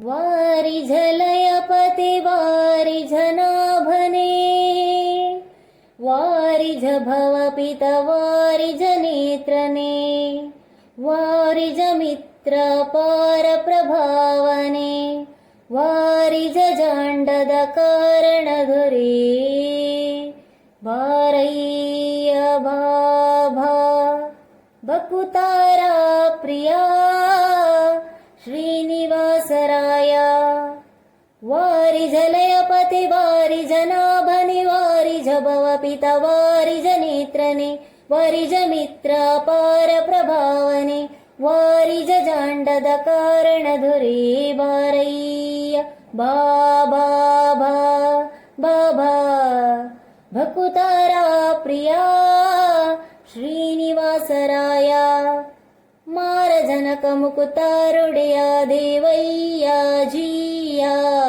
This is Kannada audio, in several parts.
वारिझलयपते वारिझनाभने। वारिझ भवपित वारिझनेत्रने वारिजमित्रपारप्रभावने वारिझजाण्डदकारणधुरे वारय्यभाभा बकुतारा प्रिया। श्रीनिवास वारि जनयपति वारि जनाभनि वारिज भवपित वारिज नेत्रने वारिज मित्रापार प्रभावने वारिज जाण्डद कारणधुरे वारय्य बा बा बा बाबा भकुतारा प्रिया श्रीनिवासराया। జనకముకు తారుడియా దేవయ్యా జీయా.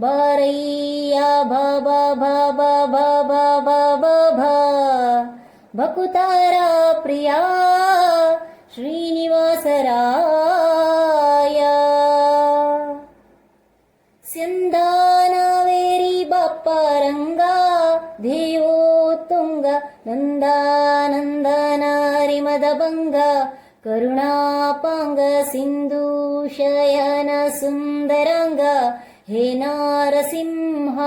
బారయ్యా బాబా బాబా బాబా బాబా భా బకుతారా ప్రియా శ్రీనివాసరాయ. సిందానవేరి బప్పారంగా దేవోతుంగ నందానందనారి మదభంగ ಬಪ್ಪರಂಗ ದೇವೋ ತುಂಗ ನಂದಾನಂದನ ಹರಿಮದ ಭಂಗ ಕರುಣಾಪಾಂಗ ಸಿಂಧು ಶಯನ ಸುಂದರಂಗ ಹೇ ನಾರಸಿಂಹ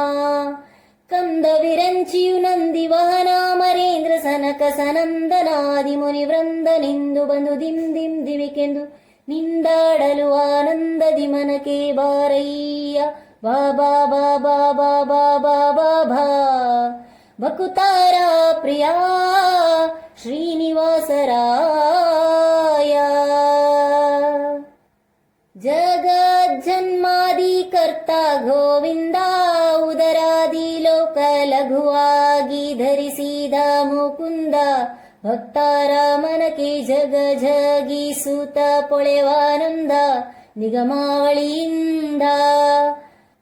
ಕಂದ ವಿರಂಚಿಯು ನಂದಿ ವಹನ ಮರೇಂದ್ರ ಸನಕ ಸನಂದನಾದಿ ಮುನಿ ವೃಂದನಿಂದು ಬಂದು ದಿಂ ದಿಂ ದಿವಿಕೆಂದು ನಿಂದಾಡಲು ಆನಂದದಿ ಮನಕೆ ಬಾರಯ್ಯ ಬಾಬಾ ಬಾಬಾ ಬಾಬಾ ಬಾಬಾ ಬಾ ಬಕುತಾರ ಪ್ರಿಯ ಶ್ರೀನಿವಾಸರಾಯ ಗೋವಿಂದ ಉದರಾದಿ ಲೋಕ ಲಘುವಾಗಿ ಧರಿಸಿದ ಮುಕುಂದ ಭಕ್ತಾರ ಮನಕೆ ಜಗ ಜಗಿಸುತ್ತ ಪೊಳೆವಾನಂದ, ನಿಗಮಾವಳಿಯಿಂದ.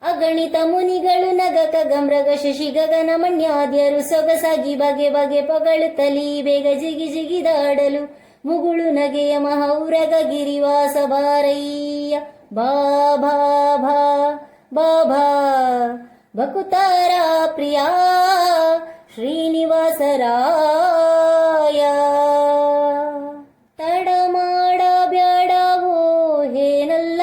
ಅಗಣಿತ ಮುನಿಗಳು ನಗಕ ಗಮ್ರಗ ಶಶಿ ಗಗನ ಮಣ್ಯಾದ್ಯರು ಸೊಗಸಾಗಿ ಬಗೆ ಬಗೆ ಪಗಳುತ್ತಲಿ ಬೇಗ ಜಿಗಿ ಜಿಗಿದಾಡಲು ಮುಗುಳು ನಗೆಯ ಮಹೌರಗ ಗಿರಿವಾಸ ಬಾರಯ್ಯ. ಬಾ ಬಾ ಭಾ ಬಾಬಾ ಬಕುತಾರ ಪ್ರಿಯ ಶ್ರೀನಿವಾಸರಾಯ. ತಡ ಮಾಡ ಬ್ಯಾಡವೋ ಹೇನಲ್ಲ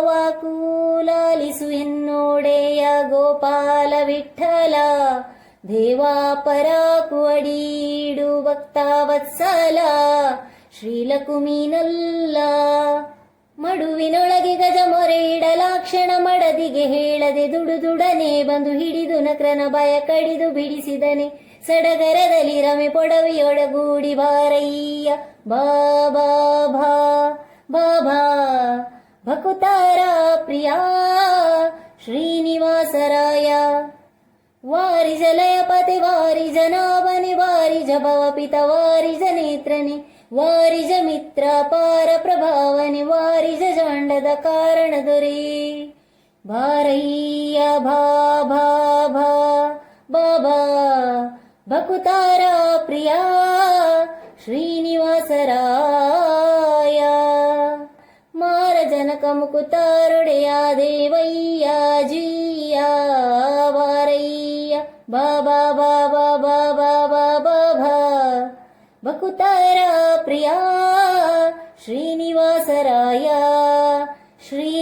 ವಾಕೂಲಾಲಿಸು ಎನ್ನೋಡೆಯ ಗೋಪಾಲ ವಿಠಲ. ದೇವಾಪರಾಕು ಅಡೀಡು ಭಕ್ತಾವತ್ಸಲ. ಶ್ರೀಲಕುಮೀನಲ್ಲ ಮೊರೆ ಇಡಲಾಕ್ಷಣ ಮಡದಿಗೆ ಹೇಳದೆ ದುಡುದುಡನೆ ಬಂದು ಹಿಡಿದು ನಕ್ರನ ಭಯ ಕಡಿದು ಬಿಡಿಸಿದನೆ. ಸಡಗರದಲ್ಲಿ ರಮೆ ಪೊಡವಿಯೊಡಗೂಡಿ ಬಾರಯ್ಯ ಬಾಬಾ ಭಾ ಬಾಬಾ ಭಕುತಾರ ಪ್ರಿಯ, ಶ್ರೀನಿವಾಸರಾಯ. ವಾರಿ ಜಲಯಪತಿ, ವಾರಿ ಜನಾಭನೆ ವಾರಿಜ ಜಭವ ಪಿತ, ವಾರಿ ವಾರಿಜ ವಾರಿ ಜ ಮಿತ್ರ ಪಾರ ಪ್ರಭಾವನೆ, ವಾರಿ ಜ ಜಾಂಡದ ಕಾರಣ ದೊರೆ ಬಾರಯ್ಯ ಭಾ ಭಾ ಭಾ ಬಾಬಾ ಬಕುತಾರ ಪ್ರಿಯ ಶ್ರೀನಿವಾಸರಾಯ ಮಾರ ಜನಕ ಮುಕುತಾರೊಡೆಯ ದೇವಯ್ಯ ಜೀಯ ವಾರಯ್ಯ ಬಾಬಾ ಬಾಬಾ ಬಾಬಾ ಬಾಬಾ ಭಾ ಬಕುತಾರ ಪ್ರಿಯ ಶ್ರೀನಿವಾಸರಾಯ Sri